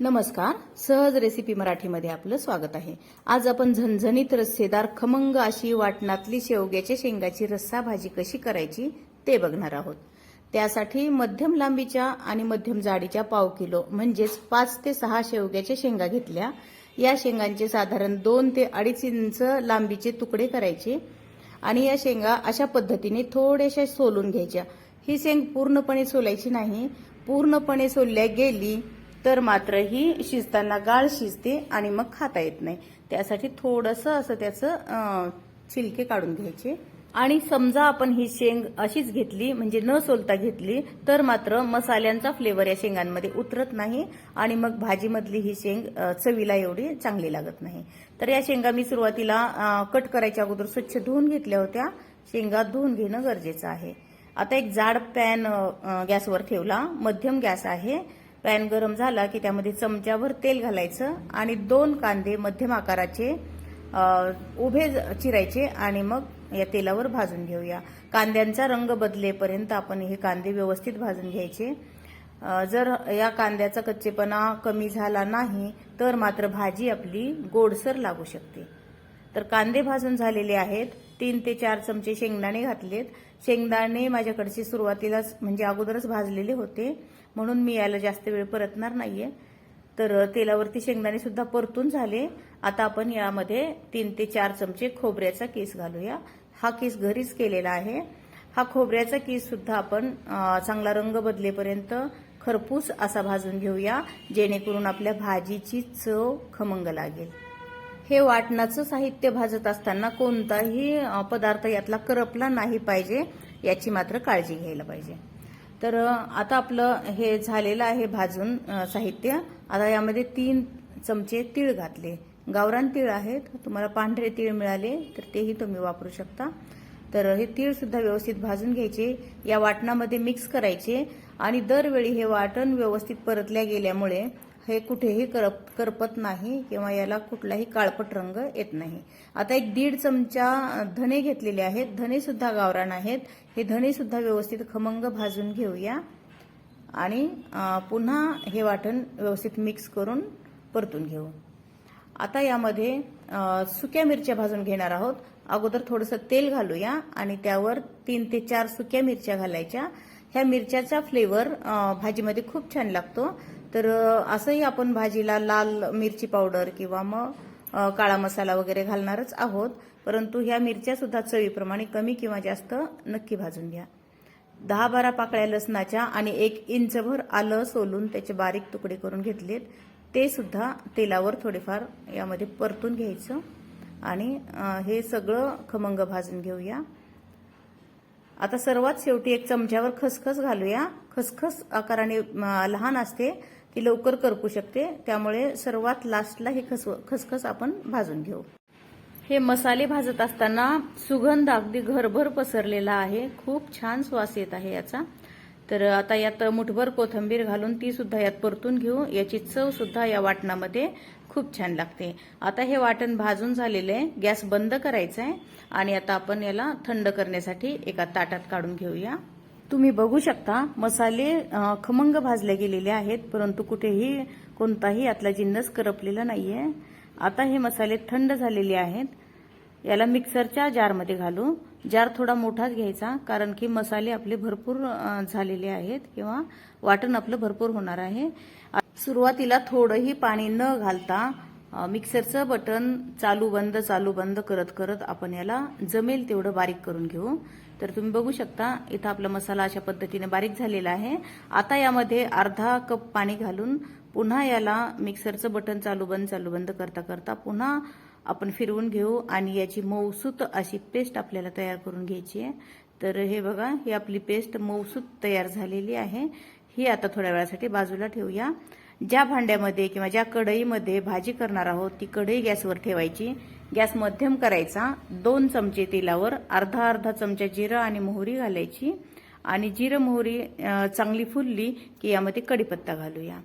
नमस्कार. सहज रेसिपी मराठीमध्ये आपलं स्वागत आहे. आज आपण झणझणीत रस्सेदार खमंग अशी वाटणातली शेवग्याच्या शेंगाची रस्सा भाजी कशी करायची ते बघणार आहोत. त्यासाठी मध्यम लांबीच्या आणि मध्यम जाडीच्या पाव किलो म्हणजेच पाच ते सहा शेवग्याच्या शेंगा घेतल्या. या शेंगांचे साधारण दोन ते अडीच इंच लांबीचे तुकडे करायचे आणि या शेंगा अशा पद्धतीने थोड्याशा सोलून घ्यायच्या. ही शेंग पूर्णपणे सोलायची नाही. पूर्णपणे सोलल्या गेली तर मात्र ही शिजताना गाळ शिजते आणि मग खाता येत नाही. त्यासाठी थोडंसं असं त्याचं छिलके काढून घ्यायचे. आणि समजा आपण ही शेंग अशीच घेतली म्हणजे न सोलता घेतली तर मात्र मसाल्यांचा फ्लेवर या शेंगांमध्ये उतरत नाही आणि मग भाजीमधली ही शेंग चवीला एवढी चांगली लागत नाही. तर या शेंगा मी सुरुवातीला कट करायच्या अगोदर स्वच्छ धुवून घेतल्या होत्या. शेंगा धुवून घेणं गरजेचं आहे. आता एक जाड पॅन गॅसवर ठेवला. मध्यम गॅस आहे. पॅन गरम झाला की त्यामध्ये चमच्यावर तेल घालायचं आणि दोन कांदे मध्यम आकाराचे उभे ज- चिरायचे आणि मग या तेलावर भाजून घेऊया. कांद्यांचा रंग बदलेपर्यंत आपण हे कांदे व्यवस्थित भाजून घ्यायचे. जर या कांद्याचा कच्चेपणा कमी झाला नाही तर मात्र भाजी आपली गोडसर लागू शकते. तर कांदे भाजून झालेले आहेत. तीन ते चार चमचे शेंगदाणे घातलेत. शेंगदाणे माझ्याकडचे सुरुवातीलाच म्हणजे अगोदरच भाजलेले होते. म्हणून मी याला जास्त वेळ परतणार नाहीये. तर तेलावरती शेंगदाणे सुद्धा परतून झाले. आता आपण यामध्ये तीन ते चार चमचे खोबऱ्याचा केस घालूया. हा केस घरीच केलेला आहे. हा खोबऱ्याचा केस सुद्धा आपण चांगला रंग बदलेपर्यंत खरपूस असा भाजून घेऊया जेणेकरून आपल्या भाजीची चव खमंग लागेल. हे वाटणाचं साहित्य भाजत असताना कोणताही पदार्थ यातला करपला नाही पाहिजे याची मात्र काळजी घ्यायला पाहिजे. तर आता आपलं हे झालेलं आहे भाजून साहित्य. आता यामध्ये तीन चमचे तीळ घातले. गावरान तीळ आहेत. तुम्हाला पांढरे तीळ मिळाले तर तेही तुम्ही वापरू शकता. तर हे तीळ सुद्धा व्यवस्थित भाजून घ्यायचे. या वाटणामध्ये मिक्स करायचे. आणि दरवेळी हे वाटण व्यवस्थित परतल्या गेल्यामुळे हे कुठेही करप करपत नाही किंवा याला कुठलाही काळपट रंग येत नाही. आता एक दीड चमचा धने घेतलेले आहेत. धने सुद्धा गावरान आहेत. हे धने सुद्धा व्यवस्थित खमंग भाजून घेऊया. आणि पुन्हा हे वाटण व्यवस्थित मिक्स करून परतून घेऊ. आता यामध्ये सुक्या मिरच्या भाजून घेणार आहोत. अगोदर थोडंसं तेल घालूया आणि त्यावर तीन ते चार सुक्या मिरच्या घालायच्या. ह्या मिरच्याचा फ्लेवर भाजीमध्ये खूप छान लागतो. तर असंही आपण भाजीला लाल मिरची पावडर किंवा मग काळा मसाला वगैरे घालणारच आहोत. परंतु ह्या मिरच्या सुद्धा चवीप्रमाणे कमी किंवा जास्त नक्की भाजून घ्या. दहा बारा पाकळ्या लसणाच्या आणि एक इंचभर आलं सोलून त्याचे बारीक तुकडे करून घेतलेत. ते सुद्धा तेलावर थोडेफार यामध्ये परतून घ्यायचं. आणि हे सगळं खमंग भाजून घेऊया. आता सर्वात शेवटी एक चमच्यावर खसखस घालूया. खसखस आकाराने लहान असते. ती लवकर करपू शकते. त्यामुळे सर्वात लास्टला हे खसव खसखस आपण भाजून घेऊ. हे मसाले भाजत असताना सुगंध अगदी घरभर पसरलेला आहे. खूप छान श्वास येत आहे याचा. तर आता यात मुठभर कोथंबीर घालून ती सुद्धा यात परतून घेऊ. याची चव सुद्धा या वाटणामध्ये खूप छान लागते. आता हे वाटण भाजून झालेलं आहे. गॅस बंद करायचा आहे. आणि आता आपण याला थंड करण्यासाठी एका ताटात काढून घेऊया. तुम्ही बघू शकता मसाले खमंग भाजले गेलेले आहेत परंतु कुठेही कोणताही यातला जिन्नस करपलेला नाहीये. आता हे मसाले थंड झालेले आहेत. याला मिक्सरच्या जारमध्ये घालू. जार थोडा मोठाच घ्यायचा कारण की मसाले आपले भरपूर झालेले आहेत किंवा वाटण आपलं भरपूर होणार आहे. सुरुवातीला थोडंही पाणी न घालता मिक्सरचं बटन चालू बंद चालू बंद करत करत आपण याला जमेल तेवढं बारीक करून घेऊ. तर तुम्ही बघू शकता इथं आपला मसाला अशा पद्धतीने बारीक झालेला आहे. आता यामध्ये अर्धा कप पाणी घालून पुन्हा याला मिक्सरचं बटन चालू बंद चालू बंद करता करता पुन्हा आपण फिरवून घेऊ आणि याची मऊसूत अशी पेस्ट आपल्याला तयार करून घ्यायची आहे. तर हे बघा ही आपली पेस्ट मऊसूत तयार झालेली आहे. ही आता थोड्या वेळासाठी बाजूला ठेवूया. ज्या भांड्यामध्ये किंवा ज्या कढईमध्ये भाजी करणार आहोत ती कढई गॅसवर ठेवायची. गॅस मध्यम करायचा. दोन चमचे तेलावर अर्धा अर्धा चमचा जिरं आणि मोहरी घालायची. आणि जिरं मोहरी चांगली फुलली की यामध्ये कढीपत्ता घालूया.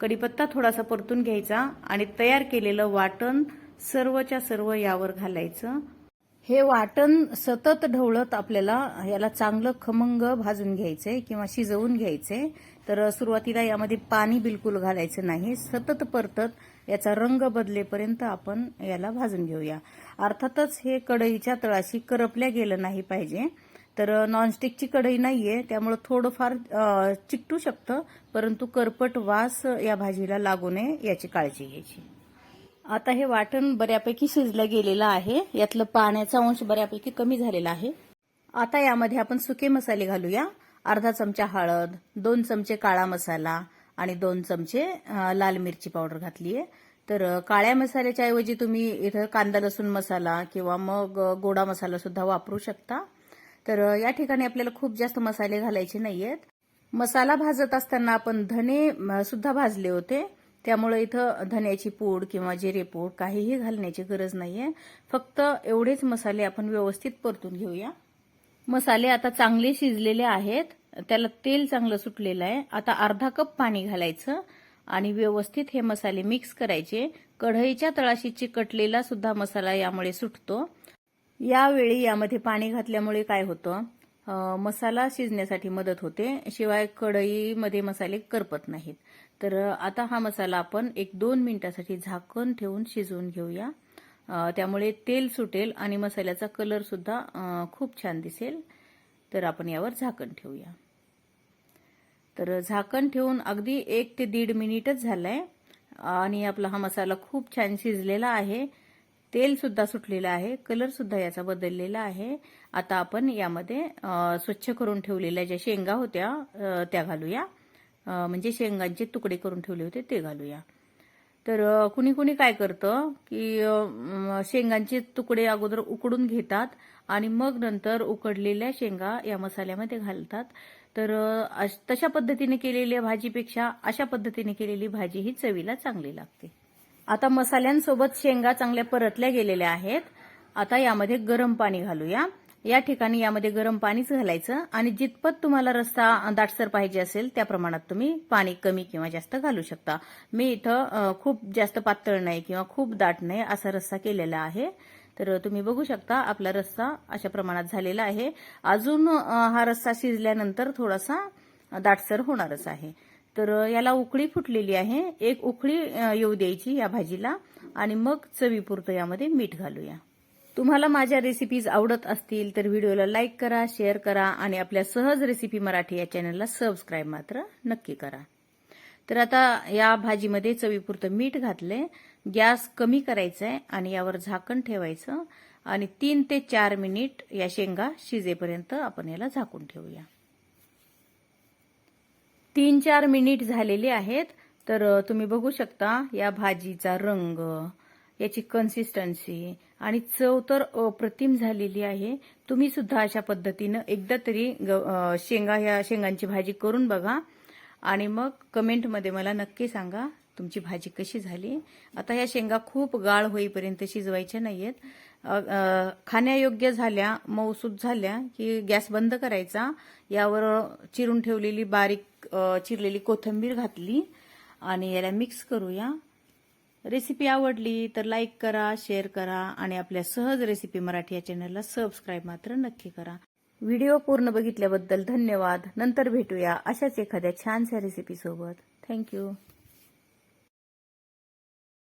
कढीपत्ता थोडासा परतून घ्यायचा आणि तयार केलेलं वाटण सर्वच्या सर्व यावर घालायचं. हे वाटण सतत ढवळत आपल्याला याला चांगलं खमंग भाजून घ्यायचंय किंवा शिजवून घ्यायचंय. तर सुरुवातीला यामध्ये पाणी बिलकुल घालायचं नाही. सतत परतत याचा रंग बदलेपर्यंत आपण याला भाजून घेऊया. अर्थातच हे कढईच्या तळाशी करपल्या गेलं नाही पाहिजे. तर नॉनस्टिकची कढई नाहीये त्यामुळे थोडंफार चिकटू शकतं परंतु करपट वास या भाजीला लागू नये याची काळजी घ्यायची. आता हे वाटण बऱ्यापैकी शिजलं गेलेलं आहे. यातलं पाण्याचा अंश बऱ्यापैकी कमी झालेला आहे. आता यामध्ये आपण सुके मसाले घालूया. अर्धा चमचा हळद दोन चमचे काळा मसाला आणि दोन चमचे लाल मिरची पावडर घातली आहे तर काळ्या मसाल्याच्या ऐवजी तुम्ही इथं कांदा लसूण मसाला किंवा मग गोडा मसाला सुद्धा वापरू शकता. तर या ठिकाणी आपल्याला खूप जास्त मसाले घालायचे नाहीयेत. मसाला भाजत असताना आपण धने सुद्धा भाजले होते. त्यामुळे इथं धन्याची पूड किंवा जिरे पूड काहीही घालण्याची गरज नाहीये. फक्त एवढेच मसाले आपण व्यवस्थित परतून घेऊया. मसाले आता चांगले शिजलेले आहेत. त्याला तेल चांगलं सुटलेलं आहे. आता अर्धा कप पाणी घालायचं आणि व्यवस्थित हे मसाले मिक्स करायचे. कढईच्या तळाशी चिकटलेला सुद्धा मसाला यामुळे सुटतो. यावेळी यामध्ये पाणी घातल्यामुळे काय होतं? मसाला शिजण्यासाठी मदत होते. शिवाय कढईमध्ये मसाले करपत नाहीत. तर आता हा मसाला आपण एक दोन मिनिटासाठी झाकण ठेवून शिजवून घेऊया. त्यामुळे तेल सुटेल आणि मसाल्याचा कलर सुद्धा खूप छान दिसेल. तर आपण यावर झाकण ठेवूया. तर झाकण ठेवून अगदी एक ते दीड मिनिटच झालंय. आणि आपला हा मसाला खूप छान शिजलेला आहे. तेल सुद्धा सुटलेलं आहे. कलर सुद्धा याचा बदललेला आहे. आता आपण यामध्ये स्वच्छ करून ठेवलेल्या ज्या शेंगा होत्या त्या घालूया. म्हणजे शेंगांचे तुकडे करून ठेवले होते ते घालूया. तर कुणी कुणी काय करतं की शेंगांचे तुकडे अगोदर उकडून घेतात आणि मग नंतर उकडलेल्या शेंगा या मसाल्यामध्ये घालतात. तर अश- तशा पद्धतीने केलेल्या भाजीपेक्षा अशा पद्धतीने केलेली भाजी ही चवीला चांगली लागते. आता मसाल्यांसोबत शेंगा चांगल्या परतल्या गेलेल्या आहेत. आता यामध्ये गरम पाणी घालूया. या ठिकाणी यामध्ये गरम पाणीच घालायचं आणि जितपत तुम्हाला रस्ता दाटसर पाहिजे असेल त्या प्रमाणात तुम्ही पाणी कमी किंवा जास्त घालू शकता. मी इथं खूप जास्त पातळ नाही किंवा खूप दाट नाही असा रस्सा केलेला आहे. तर तुम्ही बघू शकता आपला रस्सा अशा प्रमाणात झालेला आहे. अजून हा रस्सा शिजल्यानंतर थोडासा दाटसर होणारच आहे. तर याला उकळी फुटलेली आहे. एक उकळी येऊ द्यायची या भाजीला आणि मग चवीपुरतं यामध्ये मीठ घालूया. तुम्हाला माझ्या रेसिपीज आवडत असतील तर व्हिडिओला लाईक करा शेअर करा आणि आपल्या सहज रेसिपी मराठी या चॅनलला सबस्क्राईब मात्र नक्की करा. तर आता या भाजीमध्ये चवीपुरतं मीठ घातलंय. गॅस कमी करायचा आहे आणि यावर झाकण ठेवायचं. आणि तीन ते चार मिनिट या शेंगा शिजेपर्यंत आपण याला झाकून ठेवूया. तीन चार मिनिट झालेले आहेत. तर तुम्ही बघू शकता या भाजीचा रंग याची कन्सिस्टन्सी आणि चव तर अप्रतिम झालेली आहे. तुम्ही सुद्धा अशा पद्धतीनं एकदा तरी ग- शेंगा ह्या शेंगांची भाजी करून बघा. आणि मग कमेंटमध्ये मला नक्की सांगा तुमची भाजी कशी झाली. आता ह्या शेंगा खूप गाळ होईपर्यंत शिजवायच्या नाहीयेत. खाण्यायोग्य झाल्या मौसूद झाल्या की गॅस बंद करायचा. यावर चिरून ठेवलेली बारीक चिरलेली कोथिंबीर घातली आणि याला मिक्स करूया. रेसिपी आवडली तर लाईक करा शेअर करा आणि आपल्या सहज रेसिपी मराठी या चॅनलला सबस्क्राईब मात्र नक्की करा. व्हिडिओ पूर्ण बघितल्याबद्दल धन्यवाद. नंतर भेटूया अशाच एखाद्या छानशा रेसिपी सोबत. थँक्यू